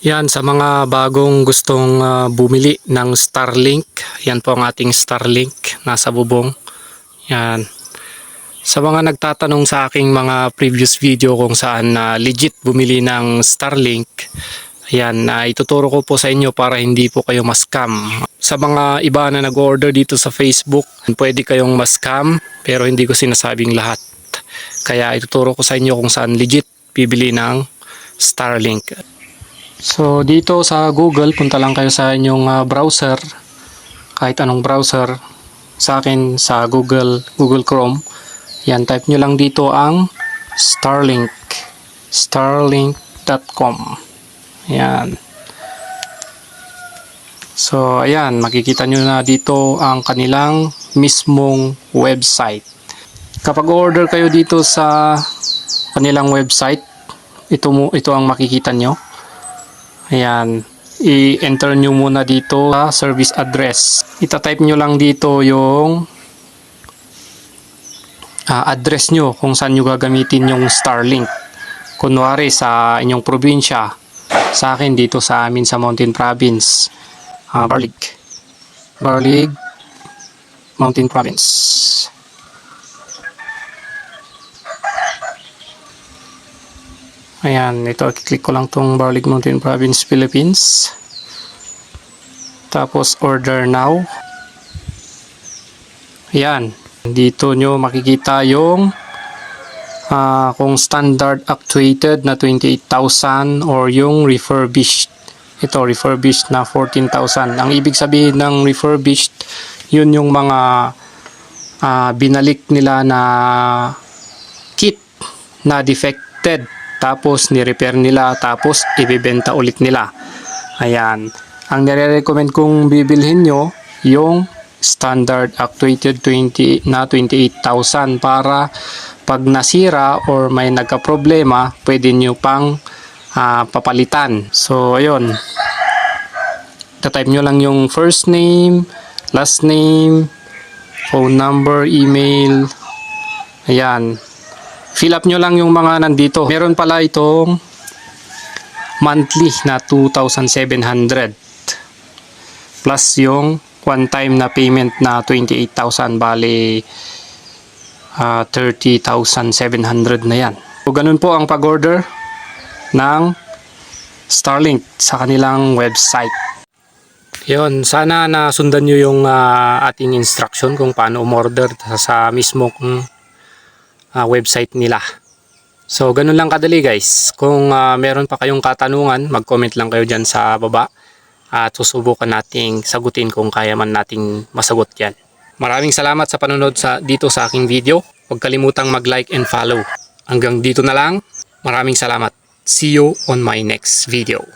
Yan sa mga bagong gustong ah, bumili ng Starlink. Yan po ang ating Starlink nasa bubong. Yan. Sa mga nagtatanong sa aking mga previous video kung saan na legit bumili ng Starlink, Ayan, na ituturo ko po sa inyo para hindi po kayo ma-scam. Sa mga iba na nag-order dito sa Facebook, pwede kayong ma-scam pero hindi ko sinasabing lahat. Kaya ituturo ko sa inyo kung saan legit bibili ng Starlink. So dito sa Google, punta lang kayo sa inyong ah, browser, kahit anong browser, sa akin sa Google, Google Chrome. Yan, type nyo lang dito ang Starlink. Starlink.com. Ayan. So, ayan, makikita nyo na dito ang kanilang mismong website. Kapag order kayo dito sa kanilang website, ito, mo, ito ang makikita nyo. Ayan, i-enter nyo muna dito sa service address. Ita-type nyo lang dito yung ah, address nyo kung saan nyo gagamitin yung Starlink. Kunwari sa inyong probinsya, sa akin dito sa amin sa Mountain Province, ah, Barlig. Barlig, Mountain Province. Ayan, ito, click ko lang tong Barlig Mountain Province, Philippines. Tapos, order now. Ayan, dito nyo makikita yung ah, kung standard actuated na 28,000 or yung refurbished. Ito, refurbished na 14,000. Ang ibig sabihin ng refurbished, yun yung mga ah, binalik nila na kit na defected tapos ni-repair nila tapos ibebenta ulit nila. Ayan. Ang nire-recommend kong bibilhin nyo yung standard actuated 20 na 28,000 para pag nasira or may nagka-problema, pwede nyo pang ah, papalitan. So, ayun. Tatype nyo lang yung first name, last name, phone number, email. Ayan. Fill up nyo lang yung mga nandito. Meron pala itong monthly na 2,700 plus yung one time na payment na 28,000 bali ah, 30,700 na yan. So, ganun po ang pag-order ng Starlink sa kanilang website. Yon, sana nasundan nyo yung ah, ating instruction kung paano umorder sa mismo ah, website nila. So, ganun lang kadali guys. Kung ah, meron pa kayong katanungan, mag-comment lang kayo dyan sa baba. At susubukan nating sagutin kung kaya man nating masagot yan. Maraming salamat sa panonood sa, dito sa aking video. Huwag kalimutang mag-like and follow. Hanggang dito na lang. Maraming salamat. See you on my next video.